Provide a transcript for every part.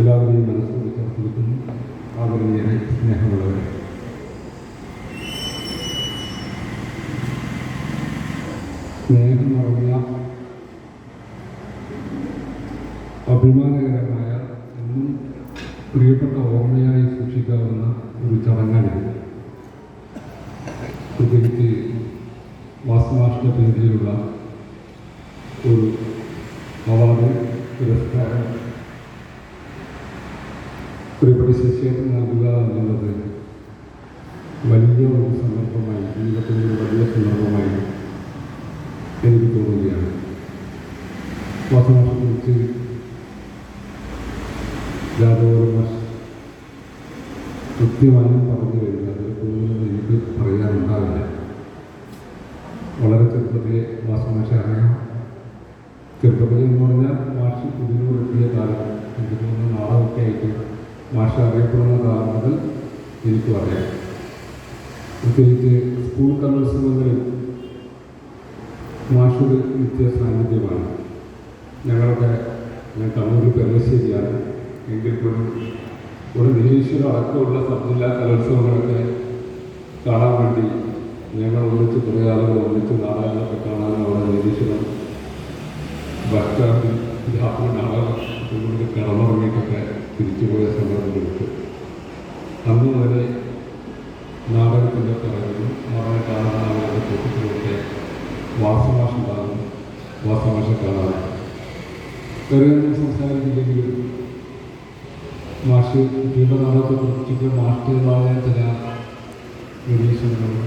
എല്ലാവരെയും മനസ്സോട് ചേർത്തിരിക്കുന്നു ആദരണീയരെ സ്നേഹമുള്ളവരെ. സ്നേഹം നിറഞ്ഞ അഭിമാനകരമായ എന്നും പ്രിയപ്പെട്ട ഓർമ്മയായി സൂക്ഷിക്കാവുന്ന ഒരു ചടങ്ങാണിത്. പ്രത്യേകിച്ച് വാസ്തുമാഷ്ട പേരിലുള്ള ഒരു അവാർഡ് പുരസ്കാരം പ്രിയപ്പെട്ട ശശിയേട്ടൻ നൽകുക എന്നുള്ളത് വലിയ ഒരു സന്ദർഭമായി ജീവിതത്തിന്റെ ഒരു വലിയ സന്ദർഭമായി എനിക്ക് തോന്നുകയാണ്. വാസനാശത്തെക്കുറിച്ച് ജാതകോരമാർ കൃത്യമായും പറഞ്ഞു കഴിഞ്ഞാൽ അതിൽ കൂടുതലൊന്നും എനിക്ക് പറയാനുണ്ടാവില്ല. വളരെ ചെറുപ്പത്തിലെ വാസനാശ അറിയാം. ചെറുപ്പത്തിൽ എന്ന് പറഞ്ഞാൽ മാഷ് ഇതിനോടെത്തിയ കാലം എനിക്ക് തോന്നുന്നു നാളൊക്കെ ആയിട്ട് മാഷ അറിയപ്പെടുന്ന കാലം മുതൽ എനിക്കും അറിയാം പ്രത്യേകിച്ച് സ്കൂൾ കലോത്സവങ്ങളിൽ മാഷൊരു നിത്യ സാന്നിധ്യമാണ്. ഞങ്ങളൊക്കെ ഞാൻ കണ്ണൂർ പെരശ്ശേരിയാണ് എങ്കിൽ പോലും ഒരു നിരീക്ഷണം അടക്കമുള്ള സബ്ജില്ലാ കലോത്സവങ്ങളൊക്കെ കാണാൻ വേണ്ടി ഞങ്ങൾ ഒന്നിച്ച് കുറേ ആളുകൾ ഒന്നിച്ച് നാടകങ്ങളൊക്കെ കാണാൻ അവിടെ നിരീക്ഷണം. ബസ് സ്റ്റാൻഡിൽ രാത്രി നാടകം കിടന്നുറങ്ങിയിട്ടൊക്കെ തിരിച്ചുപോയ സന്ദർഭങ്ങളുണ്ട് അന്ന് വരെ നാടകത്തിന്റെ പറയുന്നു നാടകം കാണാൻ ആളുകളുടെ കൂട്ടത്തിലൊക്കെ വാസമാഷുണ്ടാകും വാസമാഷ കാണാൻ വേറെയൊന്നും സംസാരിക്കില്ലെങ്കിലും മാഷ് കുട്ടിയുടെ നാടകത്തെ കുറിച്ചിട്ട് മാഷ്ടേതായ ചില നിരീക്ഷണങ്ങളും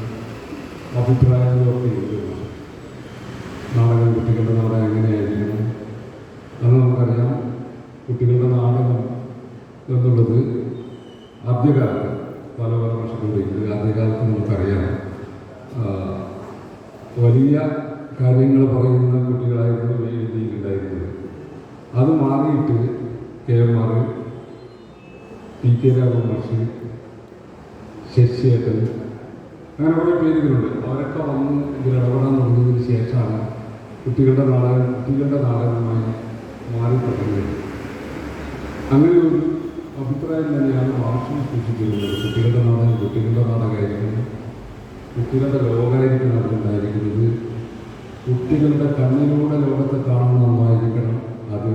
അഭിപ്രായങ്ങളും ഒക്കെ ഉണ്ട്. നാടകം കുട്ടികളുടെ നാടകം എങ്ങനെയായിരിക്കണം അത് നമുക്കറിയാം. കുട്ടികളുടെ നാടകം എന്നുള്ളത് ആദ്യകാലത്ത് പല പല വർഷങ്ങളുണ്ടെങ്കിൽ ആദ്യകാലത്ത് നമുക്കറിയാം. വലിയ കാര്യങ്ങൾ പറയുന്ന കുട്ടികളായിരുന്നു ഈ വേദിയിലുണ്ടായിരുന്നത് അത് മാറിയിട്ട് K M R P K Raghava മാഷ് ശശിയേട്ടൻ അങ്ങനെ കുറേ പേരുകളുണ്ട്. അവരൊക്കെ വന്ന് ഇതിൽ ഇടപെടാൻ തുടങ്ങിയതിന് ശേഷമാണ് കുട്ടികളുടെ നാടകം കുട്ടികളുടെ നാടകമായി മാറി തുടങ്ങിയത് അങ്ങനെ ഒരു അഭിപ്രായം തന്നെയാണ് ഭാഷണം സൂക്ഷിച്ചിരുന്നത് കുട്ടികളുടെ നാടകം കുട്ടികളുടെ നാടകമായിരിക്കുന്നു കുട്ടികളുടെ ലോകമായിരിക്കണം അതുണ്ടായിരിക്കുന്നത് കുട്ടികളുടെ കണ്ണിലൂടെ ലോകത്തെ കാണുന്ന ഒന്നായിരിക്കണം അത്.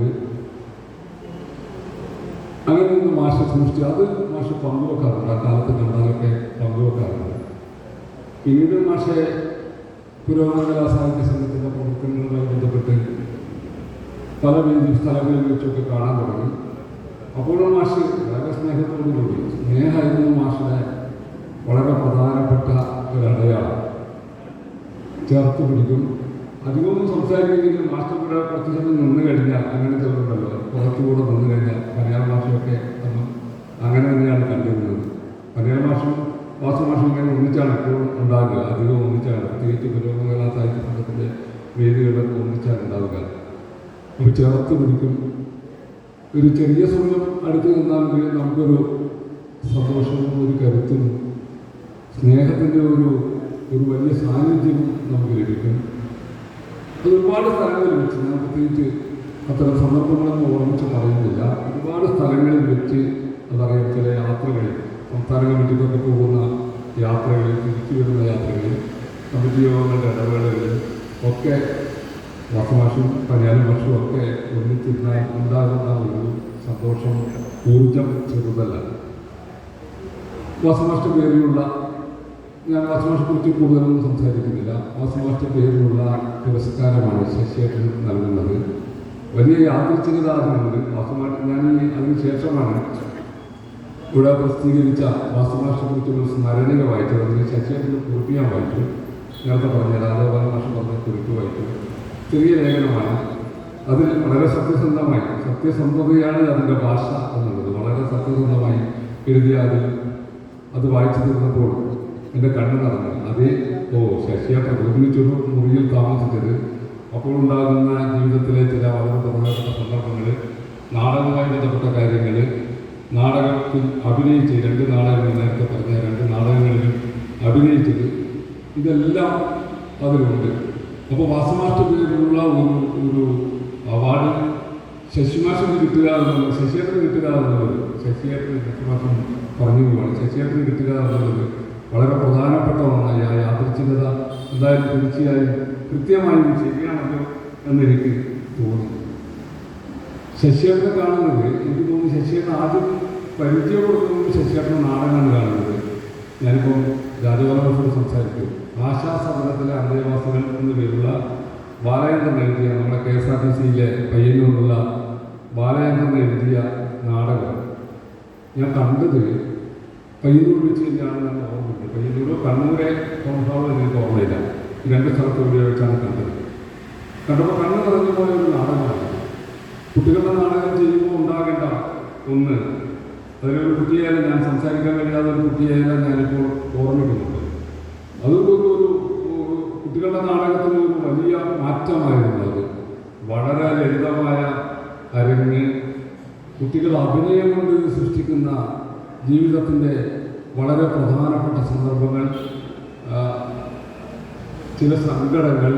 അങ്ങനെ ഒന്ന് മാഷ സൂക്ഷിച്ചു അത് മാഷ പങ്കുവെക്കാറുണ്ട്. ആ കാലത്ത് കണ്ടാലൊക്കെ പങ്കുവെക്കാറുണ്ട്. പിന്നീട് മാഷെ പുരോഗമന കലാസാഹിത്യ സംഘത്തിന്റെ പ്രവർത്തനങ്ങളുമായി ബന്ധപ്പെട്ട് പല സ്ഥലങ്ങളിൽ വെച്ചൊക്കെ കാണാൻ തുടങ്ങി. അപ്പോഴും മാഷ് വളരെ സ്നേഹത്തോടു കൂടി സ്നേഹമായിരുന്നു മാഷിനെ വളരെ പ്രധാനപ്പെട്ട ഒരു അടയാളം. ചേർത്ത് പിടിക്കും. അധികമൊന്നും സംസാരിക്കുമെങ്കിലും മാസ്റ്റർ കൂടെ കുറച്ച് സമയം നിന്ന് കഴിഞ്ഞാൽ അങ്ങനെ ചെറുതല്ലോ കുറച്ചുകൂടെ നിന്ന് കഴിഞ്ഞാൽ മലയാള ഭാഷയൊക്കെ അങ്ങനെ തന്നെയാണ് കണ്ടിരുന്നത്. മലയാള ഭാഷയും വാസു ഭാഷയും ഇങ്ങനെ ഒന്നിച്ചാണ് എപ്പോഴും ഉണ്ടാകുക. അധികം ഒന്നിച്ചാണ്. പ്രത്യേകിച്ച് പുരോഗമന സാഹിത്യ സംഘത്തിന്റെ വേദികളിലൊക്കെ ഒന്നിച്ചാണ് ഉണ്ടാവുക. അപ്പോൾ ചേർത്ത് പിടിക്കും. ഒരു ചെറിയ സ്വന്തം അടുത്ത് നിന്നാൽ നമുക്കൊരു സന്തോഷവും ഒരു കരുത്തും സ്നേഹത്തിന്റെ ഒരു ഒരു വലിയ സാന്നിധ്യം നമുക്ക് ലഭിക്കും. അത് ഒരുപാട് സ്ഥലങ്ങളിൽ വെച്ച് ഞാൻ പ്രത്യേകിച്ച് അത്തരം സന്ദർഭങ്ങളൊന്നും ഓർമ്മിച്ച് പറയുന്നില്ല. ഒരുപാട് സ്ഥലങ്ങളിൽ വെച്ച് അതറിയാം ചില യാത്രകളിൽ സംസ്ഥാന കമ്മിറ്റിക്കൊക്കെ പോകുന്ന യാത്രകളിൽ തിരിച്ചു വരുന്ന യാത്രകളിൽ കമ്മിറ്റി യോഗങ്ങളുടെ ഇടവേളകളിൽ ഒക്കെ വാസമാഷും പനിയാലും വർഷവും ഒക്കെ ഒന്നിച്ചിരുന്നാൽ ഉണ്ടാകുന്ന ഒരു സന്തോഷം ഊർജം ചെറുതല്ല. വാസമാഷ്ട പേരിലുള്ള ഞാൻ വാസമാഷെ കുറിച്ച് കൂടുതലൊന്നും സംസാരിക്കുന്നില്ല. വാസമാഷ്ട പേരിലുള്ള പുരസ്കാരമാണ് ശശിയേട്ടൻ നൽകുന്നത്. വലിയ യാദൃച്ഛികത അതിനുണ്ട് വാസമാഷ്ട ഞാൻ അതിന് ശേഷമാണ് ഇവിടെ പ്രസിദ്ധീകരിച്ച വാസമാഷെ കുറിച്ചുള്ള സ്മരണിക വായിച്ചത്. അതിന് ശശിയേട്ടന്റെ കുറിപ്പ് ഞാൻ വായിച്ചു. നേരത്തെ പറഞ്ഞ രാധാബാല മാഷ പറഞ്ഞ കുറിപ്പ് വായിച്ചു. ചെറിയ ലേഖനമാണ്. അതിൽ വളരെ സത്യസന്ധമായി സത്യസന്ധതയാണ് അതിന്റെ ഭാഷ എന്നുള്ളത്. വളരെ സത്യസന്ധമായി എഴുതിയ അതിൽ അത് വായിച്ചു തീർന്നപ്പോൾ എന്റെ കണ്ണ് നടന്നു അതേ ഓ ശശിയാട്ട ഒരുമിച്ചൊരു മുറിയിൽ താമസിച്ചത്. അപ്പോൾ ഉണ്ടാകുന്ന ജീവിതത്തിലെ ചില വളരെ പ്രധാനപ്പെട്ട സന്ദർഭങ്ങൾ നാടകവുമായി ബന്ധപ്പെട്ട കാര്യങ്ങൾ നാടകത്തിൽ അഭിനയിച്ച് രണ്ട് നാടകങ്ങൾ നേരത്തെ പറഞ്ഞ രണ്ട് നാടകങ്ങളിലും അഭിനയിച്ചത് ഇതെല്ലാം അതിലുണ്ട്. അപ്പോൾ പേരിലുള്ള ഒരു ഒരു അവാർഡ് ശശിമാഷിന് കിട്ടുക എന്നുള്ളത് ശശിയേട്ടന് കിട്ടുക എന്നുള്ളത് ശശിയേട്ടന് ശശിമാഷം പറഞ്ഞു പോവാണ് ശശിയേട്ടന് കിട്ടുക എന്നുള്ളത് വളരെ പ്രധാനപ്പെട്ട ഒന്നായി ആ യാദൃച്ഛികത എന്തായാലും തീർച്ചയായും കൃത്യമായും ശരിയാണല്ലോ എന്നെനിക്ക് തോന്നുന്നു. ശശിയേട്ടനെ കാണുന്നത് എനിക്ക് തോന്നുന്നു ശശിയേട്ടൻ ആദ്യം പരിചയപ്പെടുത്തുന്നത് ശശിയേട്ടൻ നാടകമാണ് കാണുന്നത്. ഞാനിപ്പോൾ രാജഗോപാലോട് സംസാരിക്കും. ആശാ സമരത്തിലെ അന്തേവാസികൾ എന്ന പേരുള്ള ബാലചന്ദ്രൻ എഴുതിയ നമ്മുടെ കെ എസ് ആർ ടി സിയിലെ പയ്യന്നൂരുള്ള ബാലചന്ദ്രൻ എഴുതിയ നാടകം. ഞാൻ കണ്ടത് പയ്യന്നൂർ വെച്ച് തന്നെയാണ് ഞാൻ ഓർമ്മയുണ്ട് പയ്യന്നൂർ കണ്ണൂരെ ഹാളിൽ എനിക്ക് ഓർമ്മയില്ല. രണ്ട് സ്ഥലത്ത് ഉപയോഗിച്ചാണ് കണ്ടത്. കണ്ടപ്പോൾ കണ്ണ് നിറഞ്ഞു പോയ ഒരു നാടകമാണ്. കുട്ടികളുടെ നാടകം ചെയ്യുമ്പോൾ ഉണ്ടാകേണ്ട ഒന്ന് അതിലൊരു കുട്ടിയായാലും ഞാൻ സംസാരിക്കാൻ കഴിയാത്ത ഒരു കുട്ടിയായാലും ഞാനിപ്പോൾ ഓർമ്മിക്കുന്നുണ്ട് അതൊരു ഒരു ഒരു ഒരു കുട്ടികളുടെ നാടകത്തിന് ഒരു വലിയ മാറ്റമായിരുന്നു അത് വളരെ ലളിതമായ അരങ്ങ് കുട്ടികൾ അഭിനയം കൊണ്ട് സൃഷ്ടിക്കുന്ന ജീവിതത്തിന്റെ വളരെ പ്രധാനപ്പെട്ട സന്ദർഭങ്ങൾ ചില സങ്കടങ്ങൾ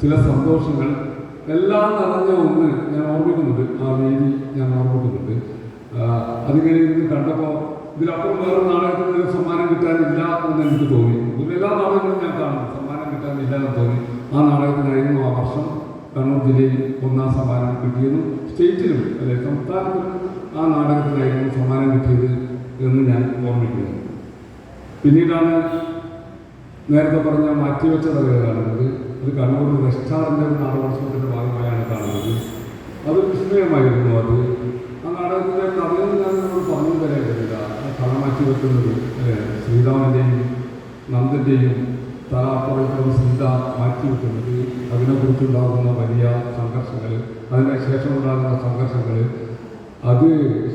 ചില സന്തോഷങ്ങൾ എല്ലാം നിറഞ്ഞ ഒന്ന് ഞാൻ ഓർമ്മിക്കുന്നുണ്ട്. ആ വേദി ഞാൻ ഓർമ്മിക്കുന്നുണ്ട്. അതിങ്ങനെ ഇരുന്ന് കണ്ടപ്പോൾ ഇതിലപ്പുറം വേറെ നാടകത്തിന് സമ്മാനം കിട്ടാനില്ല എന്ന് എനിക്ക് തോന്നി. എല്ലാ നാടകങ്ങളും ഞാൻ കാണുന്നു സമ്മാനം കിട്ടാനില്ല എന്ന് തോന്നി. ആ നാടകത്തിനായിരുന്നു ആ വർഷം കണ്ണൂർ ജില്ലയിൽ ഒന്നാം സമ്മാനം കിട്ടിയതും സ്റ്റേറ്റിലും അല്ലെ സംസ്ഥാനത്തിലും ആ നാടകത്തിലായിരുന്നു സമ്മാനം കിട്ടിയത് എന്ന് ഞാൻ ഓർമ്മിക്കുന്നു. പിന്നീടാണ് നേരത്തെ പറഞ്ഞ മാറ്റിവെച്ച കഥകൾ കാണുന്നത് അത് കണ്ണൂർ റെസ്റ്റാറന്റ് നാടകോത്സവത്തിന്റെ ഭാഗമായാണ് കാണുന്നത്. അത് വിസ്മയമായിരുന്നു അത്. ആ നാടകത്തിലെ കഥയിൽ ഞാൻ നമ്മൾ പറഞ്ഞു തരേണ്ടതില്ല ആ കഥ മാറ്റിവെക്കുന്നത് ശ്രീരാമന്റെയും നന്ദന്റെയും തലാപ്പുറത്തും സീത മാറ്റി വെക്കുന്നത് അതിനെക്കുറിച്ചുണ്ടാകുന്ന വലിയ സംഘർഷങ്ങൾ അതിനുശേഷം ഉണ്ടാകുന്ന സംഘർഷങ്ങൾ. അത്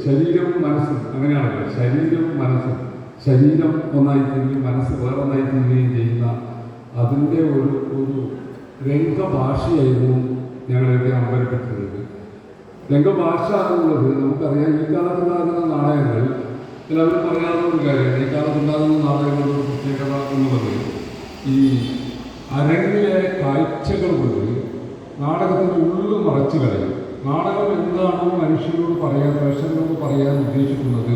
ശരീരവും മനസ്സും അങ്ങനെയാണല്ലോ. ശരീരവും മനസ്സും. ശരീരം ഒന്നായി തീരുകയും മനസ്സ് വേറൊന്നായി തീരുകയും ചെയ്യുന്ന അതിന്റെ ഒരു ഒരു രംഗഭാഷയായിരുന്നു ഞങ്ങളെയൊക്കെ അമ്പരപ്പെട്ടിരുന്നത് രംഗഭാഷ എന്നുള്ളത് നമുക്കറിയാം ഈ കാലത്തുണ്ടാകുന്ന നാടകങ്ങൾ എല്ലാവരും പറയാവുന്ന ഒരു കാര്യമാണ്. ഈ കാലത്തുണ്ടാകുന്ന നാടകങ്ങളുടെ പ്രത്യേകത എന്നുള്ളത് ഈ അരങ്ങിലെ കാഴ്ചകൾ കൊണ്ട് നാടകത്തിന്റെ ഉള്ളു മറച്ചു കളയും. നാടകം എന്താണോ മനുഷ്യരോട് പറയാൻ പ്രേക്ഷകരോട് പറയാൻ ഉദ്ദേശിക്കുന്നത്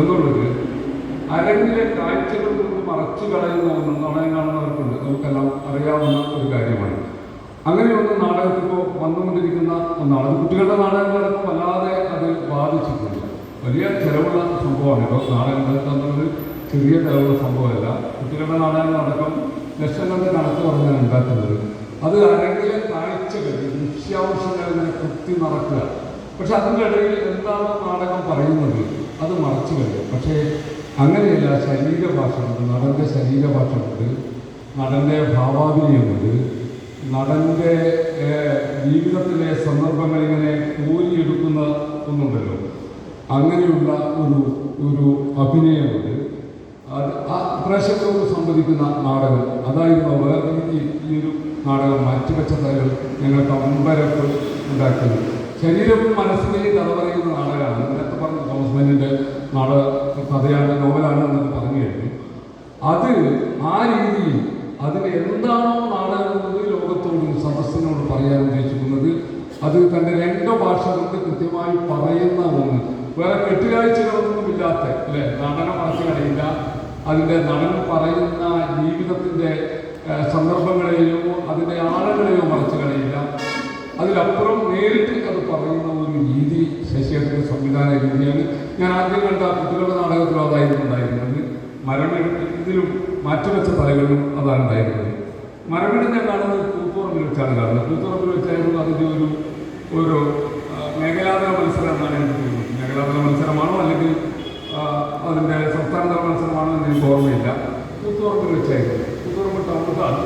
എന്നുള്ളത് അരങ്ങിലെ കാഴ്ചകൾ കൊണ്ട് മറച്ചു കളയുന്ന ഒന്ന് നാടകം കാണുന്നവർക്കുണ്ട്. നമുക്കെല്ലാം അറിയാവുന്ന ഒരു കാര്യമാണ്. അങ്ങനെയൊന്നും നാടകത്തിപ്പോൾ വന്നുകൊണ്ടിരിക്കുന്ന ഒന്നാണ്. അത് കുട്ടികളുടെ നാടകങ്ങളൊക്കെ വല്ലാതെ അത് ബാധിച്ചിട്ടുണ്ട് വലിയ ചിലവുള്ള സംഭവമാണ് ഇപ്പോൾ നാടകങ്ങൾ എന്നുള്ളത് ചെറിയ ചിലവുള്ള സംഭവമല്ല. കുട്ടികളുടെ നാടകങ്ങളടക്കം ലക്ഷങ്ങളുടെ കണക്ക് പറഞ്ഞാണ് ഉണ്ടാക്കുന്നത്. അത് അരങ്ങിലെ കാഴ്ചകൾ ഇങ്ങനെ കുത്തി നടക്കുക പക്ഷെ അതിന്റെ ഇടയിൽ എന്താണ് നാടകം പറയുന്നത് അത് മറച്ചു കഴിയും പക്ഷേ അങ്ങനെയല്ല ശരീരഭാഷ ഉണ്ട് നടന്റെ ശരീരഭാഷ ഉണ്ട് നടന്റെ ഭാവാഭിനയമുണ്ട് നടന്റെ ജീവിതത്തിലെ സന്ദർഭങ്ങൾ ഇങ്ങനെ ഊരിയെടുക്കുന്ന ഒന്നുണ്ടല്ലോ. അങ്ങനെയുള്ള ഒരു ഒരു അഭിനയമുണ്ട് പ്രേക്ഷകരോട് സംവദിക്കുന്ന നാടകം. അതായിരുന്നു വേറെ ഈ ഒരു നാടകം മാറ്റിവെച്ച തലകൾ ഞങ്ങൾക്ക് അമ്പരപ്പ് ഉണ്ടാക്കിയത്. ശരീരവും മനസ്സിനെയും കഥ പറയുന്ന നാടകമാണ്. നേരത്തെ പറഞ്ഞ തോമസ് മേനിന്റെ നാടക കഥയാണ് നോവലാണ് എന്നൊക്കെ പറഞ്ഞു കഴിഞ്ഞു അത് ആ രീതിയിൽ അതിന് എന്താണോ നാടകം ലോകത്തോടും സദസ്സിനോട് പറയാൻ ഉദ്ദേശിക്കുന്നത് അത് തന്റെ രണ്ടോ ഭാഷകൾക്ക് കൃത്യമായി പറയുന്ന ഒന്ന്. വേറെ കെട്ടുകാഴ്ചകളൊന്നും ഇല്ലാത്ത അല്ലെ? നാടക മനസ്സിൽ കളയില്ല അതിന്റെ നടൻ പറയുന്ന ജീവിതത്തിന്റെ സന്ദർഭങ്ങളെയോ അതിന്റെ ആളുകളെയോ മറച്ചു കളയില്ല. അതിലപ്പുറം നേരിട്ട് അത് പറയുന്ന ഒരു രീതി ശശിയേട്ടന്റെ സംവിധാന രീതിയാണ്. ഞാൻ ആദ്യം കണ്ട കുട്ടികളുടെ നാടകത്തിലും അതായിരുന്നു ഉണ്ടായിരുന്നത് മരമെടുത്തിലും മാറ്റിവെച്ച തലകളിലും അതാണ് ഉണ്ടായിരുന്നത് മരമിട ഞാൻ കാണുന്നത് കൂത്തുറമ്പിൽ വെച്ചാണ് കാണുന്നത്. കൂത്തുറമ്പിൽ വെച്ചായിരുന്നു അതിന്റെ ഒരു ഒരു മേഖലാതര മത്സരം എന്നാണ് എനിക്ക് തോന്നുന്നത് മേഖലാതല മത്സരമാണോ അല്ലെങ്കിൽ ആ, അതിന്റെ സംസ്ഥാനതല മത്സരമാണോ എന്ന് എനിക്ക് ഓർമ്മയില്ല കൂത്തുറമ്പിൽ വെച്ചായിരുന്നു കൂത്തുറമ്പ് ടൗണിലാണ്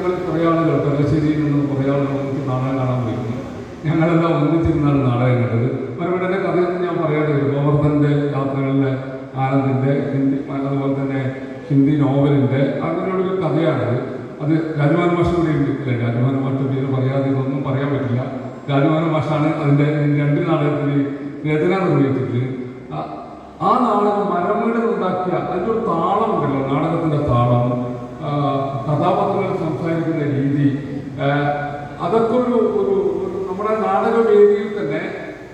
ഞങ്ങൾ കുറേ ആളുകൾ പെരശ്ശേരിയിൽ നിന്ന് കുറേ ആളുകൾ ഒന്നിച്ച് നാടകം കാണാൻ പോയിരുന്നു. ഞങ്ങളെല്ലാം ഒന്നിച്ചിരുന്നാണ് നാടകം കണ്ടത് മരമിടന്റെ കഥയൊന്നും ഞാൻ പറയാതെ വരും ഗോവർദ്ധന്റെ യാത്രകളിലെ ആനന്ദിന്റെ ഹിന്ദി അതുപോലെ തന്നെ ഹിന്ദി നോവലിന്റെ അങ്ങനെയുള്ളൊരു കഥയാണത് അത് രാജമാൻ മാഷ് കൂടി ഉണ്ട് അല്ലേ രാജമാൻ മാഷ് പേര് പറയാതെ ഇതൊന്നും പറയാൻ പറ്റില്ല രാജമാൻ മാഷാണ് അതിന്റെ രണ്ട് നാടകത്തിൽ രചന നിർവഹിച്ചിട്ട് ആ- ആ നാടകം മരമീട് ഉണ്ടാക്കിയ അതിന്റെ ഒരു താളമുണ്ടല്ലോ നാടകത്തിന്റെ താളം ആ, കഥാപാത്രങ്ങൾ സംസാരിക്കുന്ന രീതി ആ, അതൊക്കെ ഒരു ഒരു ഒരു നമ്മുടെ നാടക വേദിയിൽ തന്നെ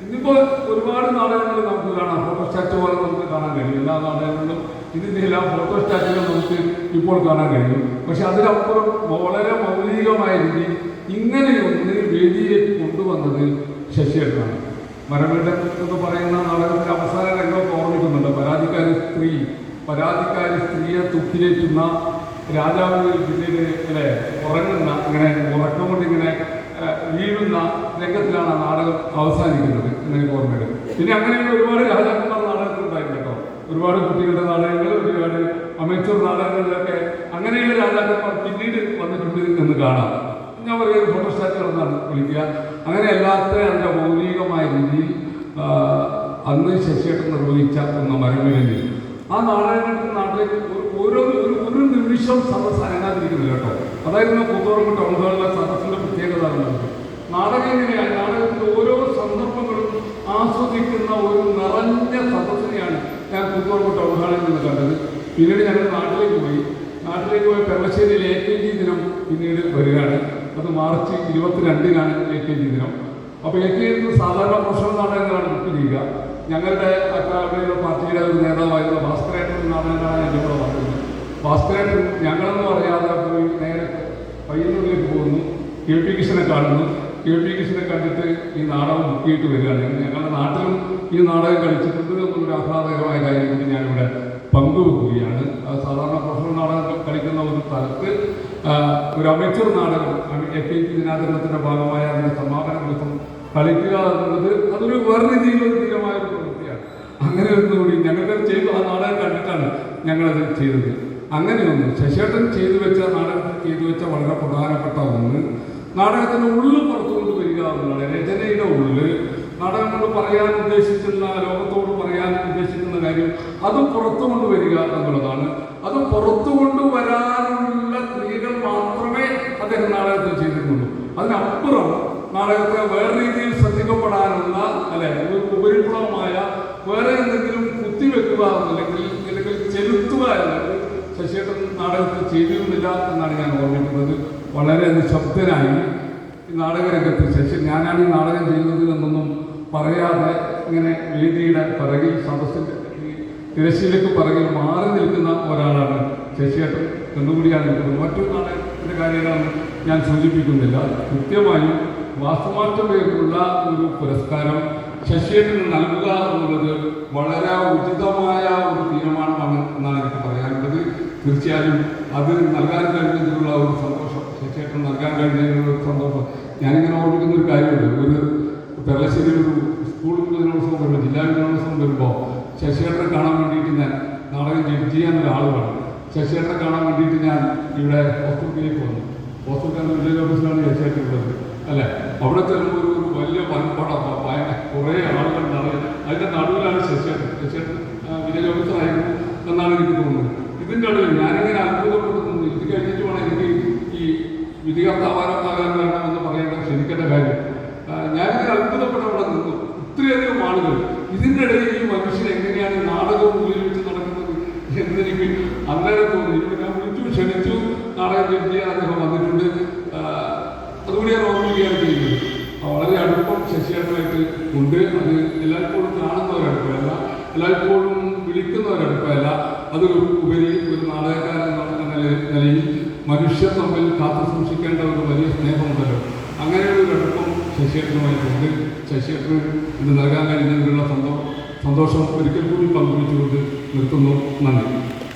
ഇന്നിപ്പോ ഒരുപാട് നാടകങ്ങൾ നമുക്ക് കാണാം ഫോട്ടോസ്റ്റാറ്റ് പോലെ നമുക്ക് കാണാൻ കഴിയും എല്ലാ നാടകങ്ങളിലും ഇതിന്റെ എല്ലാം ഫോട്ടോസ്റ്റാറ്റുകൾ നമുക്ക് ഇപ്പോൾ കാണാൻ കഴിയും. പക്ഷെ അതിനപ്പുറം വളരെ മൗലികമായ ഇങ്ങനെ ഒന്ന് വേദിയെ കൊണ്ടുവന്നത് ശശിയാണ് മരവീടൻ എന്ന് പറയുന്ന നാടകത്തിന്റെ അവസാന രംഗം ഓർമ്മിക്കുന്നുണ്ട്. പരാതിക്കാരി സ്ത്രീ പരാതിക്കാരി സ്ത്രീയെ തുക്കിലേറ്റുന്ന രാജാവ് പിന്നീട് ഇങ്ങനെ ഉറങ്ങുന്ന ഇങ്ങനെ ഉറക്കം കൊണ്ട് ഇങ്ങനെ ആ, വീഴുന്ന രംഗത്തിലാണ് ആ നാടകം അവസാനിക്കുന്നത് എന്നെനിക്ക് ഓർമ്മയുണ്ട്. പിന്നെ അങ്ങനെയുള്ള ഒരുപാട് രാജാക്കന്മാർ ഒരുപാട് കുട്ടികളുടെ നാടകങ്ങൾ ഒരുപാട് അമേച്ചൂർ നാടകങ്ങളിലൊക്കെ അങ്ങനെയുള്ള രാജാക്കന്മാർ പിന്നീട് വന്നിട്ടുണ്ട് എന്ന് കാണാം. ഞാൻ പറയുന്നത് ഫോട്ടോസ്റ്റാറ്റുകൾ എന്നാണ് വിളിക്കുക. അങ്ങനെ അല്ലാത്ത അതിന്റെ മൗലികമായ രീതിയിൽ അന്ന് ശശിയേട്ടൻ നിർവഹിച്ച ഒന്ന് മരമില്ലെങ്കിൽ ആ നാടകങ്ങളുടെ ഒരു- ഓരോ ഒരു ഒരു നിമിഷം സദസ് അനങ്ങാതിരിക്കുന്നില്ല കേട്ടോ. അതായിരുന്നു പുതുറമ്പ് ടൗൺ ഹാളിലെ സദസ്സിന്റെ പ്രത്യേകത നാടകം എങ്ങനെയാണ് നാടകത്തിന്റെ ഓരോ സന്ദർഭങ്ങളും ആസ്വദിക്കുന്ന ഒരു നിറഞ്ഞ സദസ്സിനെയാണ് പുതുറമ്പ് ടൗൺ ഹാളിൽ നിന്ന് കണ്ടത്. പിന്നീട് ഞങ്ങൾ നാട്ടിലേക്ക് പോയി. നാട്ടിലേക്ക് പോയ പെരളശ്ശേരിയിൽ എ കെ ജി ദിനം പിന്നീട് വരികയാണ്. അത് മാർച്ച് ഇരുപത്തിരണ്ടിനാണ് എ കെ ജി ദിനം. അപ്പോൾ എ കെ ജി സാധാരണ പ്രൊഫഷണൽ നാടകങ്ങളാണ് ബുക്ക് ചെയ്യുക. ഞങ്ങളുടെ അക്കാദമിയുടെ പാർട്ടിയുടെ ഒരു നേതാവായിരുന്ന ഭാസ്കരേട്ടൻ നാടകങ്ങളാണ് എന്റെ കൂടെ വന്നത്. ഭാസ്കരേട്ടൻ ഞങ്ങളെന്ന് പറയാതെ പോയി നേരെ പയ്യന്നൂരിലേക്ക് പോകുന്നു. കെ പി കൃഷ്ണനെ കാണുന്നു. കെ പി കൃഷ്ണനെ കണ്ടിട്ട് ഈ നാടകം മുക്കിയിട്ട് വരികയാണ്. ഞങ്ങളുടെ നാട്ടിലും ഈ നാടകം കളിച്ചിട്ടുണ്ട് എന്നൊരു ആഹ്ലാദകരമായ കാര്യം ഞാനിവിടെ പങ്കുവെക്കുകയാണ്. അത് സാധാരണ പ്രൊഫഷണൽ നാടകം കളിക്കുന്ന ഒരു സ്ഥലത്ത് ഒരു അമേച്ചർ നാടകം എ പി ദിനാചരണത്തിന്റെ ഭാഗമായ അതിന്റെ സമാപന ദിവസം കളിക്കുക എന്നുള്ളത് അതൊരു വേറെ രീതിയിലുള്ള ഒരു ധീരമായ ഒരു പ്രവൃത്തിയാണ്. അങ്ങനെ ഒന്നുകൂടി ഞങ്ങൾക്ക് ചെയ്തു ആ നാടകം കണ്ടിട്ടാണ് ഞങ്ങളത് ചെയ്തത്. അങ്ങനെയൊന്ന് ശശേട്ടൻ ചെയ്തു വെച്ച നാടകത്തിൽ ചെയ്തു വെച്ച വളരെ പ്രധാനപ്പെട്ട ഒന്ന് നാടകത്തിന്റെ ഉള്ളിൽ രചനയുടെ ഉള്ളിൽ നാടകങ്ങളോട് പറയാൻ ഉദ്ദേശിക്കുന്ന ലോകത്തോട് പറയാൻ ഉദ്ദേശിക്കുന്ന കാര്യം അത് പുറത്തു കൊണ്ടുവരിക എന്നുള്ളതാണ്. അത് പുറത്തു കൊണ്ടുവരാനുള്ള ക്രിയകൾ മാത്രമേ അദ്ദേഹം നാടകത്തിൽ ചെയ്തിട്ടുള്ളൂ. അതിനപ്പുറം നാടകത്തെ വേറെ രീതിയിൽ ശ്രദ്ധിക്കപ്പെടാനുള്ള അല്ലെ ഉപരിപ്ലവമായ വേറെ എന്തെങ്കിലും കുത്തിവെക്കുക അല്ലെങ്കിൽ അല്ലെങ്കിൽ ചെലുത്തുക എന്നത് ശശിയേട്ടൻ നാടകത്തിൽ ചെയ്തിരുന്നില്ല എന്നാണ് ഞാൻ ഓർമ്മിക്കുന്നത്. വളരെ നിശബ്ദനായി ഈ നാടകരംഗത്ത് ശശി ഞാനാണ് ഈ നാടകം ചെയ്യുന്നത് എന്നൊന്നും പറയാതെ ഇങ്ങനെ വേദിയുടെ പിറകിൽ സദസ്സിന്റെ തിരശ്ശീലക്ക് പിറകിൽ മാറി നിൽക്കുന്ന ഒരാളാണ് ശശിയേട്ടൻ എന്നുകൂടിയാണ് നിൽക്കുന്നത് മറ്റു നാടകത്തിന്റെ കാര്യങ്ങളൊന്നും ഞാൻ സൂചിപ്പിക്കുന്നില്ല. കൃത്യമായും വാസ്തുമാറ്റമേക്കുള്ള ഒരു പുരസ്കാരം ശശിയേട്ടന് നൽകുക എന്നുള്ളത് വളരെ ഉചിതമായ ഒരു തീരുമാനമാണ് എന്നാണ് എനിക്ക് പറയാനുള്ളത്. തീർച്ചയായും അത് നൽകാൻ കഴിഞ്ഞതിലുള്ള ഒരു സന്തോഷം ശശിയേട്ടൻ നൽകാൻ കഴിഞ്ഞതിനുള്ള സന്തോഷം. ഞാനിങ്ങനെ ഓർമ്മിക്കുന്ന ഒരു കാര്യമുണ്ട്. ഒരു പെരളശ്ശേരി ഒരു സ്കൂൾ ദിനോത്സവം വരുമ്പോൾ ജില്ലാ ദിനോത്സവം വരുമ്പോൾ ശശിയേട്ടനെ കാണാൻ വേണ്ടിയിട്ട് ഞാൻ നാടകം ജഡ്ജ് ഒരാളുമാണ്. വേണം ശശിയേട്ടനെ കാണാൻ വേണ്ടിയിട്ട് ഞാൻ ഇവിടെ ഹോസ്പിറ്റലിലേക്ക് വന്നു ഹോസ്പിറ്റലിൽ വില്ലേജ് ഓഫീസിലാണ് ശശിയേട്ടൻ ഉള്ളത്. അല്ലേ? അവിടെ ചെല്ലുമ്പോൾ ഒരു വലിയ വൻപടം കുറേ ആളുകൾ നിറയെ അതിന്റെ നടുവിലാണ് ശശിയേട്ടൻ. ശശിയേട്ടൻ വില്ലേജ് ഓഫീസറായിരുന്നു എന്നാണ് എനിക്ക് തോന്നുന്നത്. ഇതിന്റെ ഇടയിൽ ഞാനിങ്ങനെ അത്ഭുതപ്പെട്ടു നിന്നു ഇത് കഴിഞ്ഞിട്ട് വേണം എനിക്ക് ഈ വിധികർത്താവാനാകാൻ വേണമെന്ന് പറയേണ്ട ശരിക്കേണ്ട കാര്യം. ഞാനിതിൽ അത്ഭുതപ്പെട്ടവിടെ നിന്നു ഇത്രയധികം ആളുകൾ. ഇതിന്റെ ഇടയിൽ ഈ മനുഷ്യൻ എങ്ങനെയാണ് നാടകം നാടകവും വെച്ച് നടക്കുന്നത് എന്നെനിക്ക് അന്നേരം തോന്നി. ഇപ്പം ഞാൻ വിളിച്ചു ക്ഷണിച്ചു. നാടകം ജഡ്ജി അദ്ദേഹം വന്നിട്ടുണ്ട്. അതുകൂടി ഞാൻ ഓർമ്മിക്കുകയാണ് ചെയ്യുന്നത്. വളരെ അടുപ്പം ശശിയേട്ടനായിട്ട് ഉണ്ട്. അത് എല്ലായ്പ്പോഴും കാണുന്ന ഒരടുപ്പമല്ല എല്ലായ്പ്പോഴും വിളിക്കുന്ന ഒരടുപ്പമല്ല അതൊരു ഉപരി ഒരു നാടകക്കാരൻ എന്നുള്ള നില- നിലയിൽ മനുഷ്യർ തമ്മിൽ കാത്തു സൂക്ഷിക്കേണ്ട ഒരു വലിയ സ്നേഹമുണ്ടല്ലോ. അങ്ങനെയൊരു അടുപ്പം ശശിയേട്ടനുമായിട്ടുണ്ട്. ശശിയേട്ടന് ഇത് നൽകാൻ കഴിഞ്ഞതിനുള്ള സന്തോഷം സന്തോഷം ഒരിക്കൽ കൂടി പങ്കുവച്ചുകൊണ്ട് നിർത്തുന്നു. നന്ദി.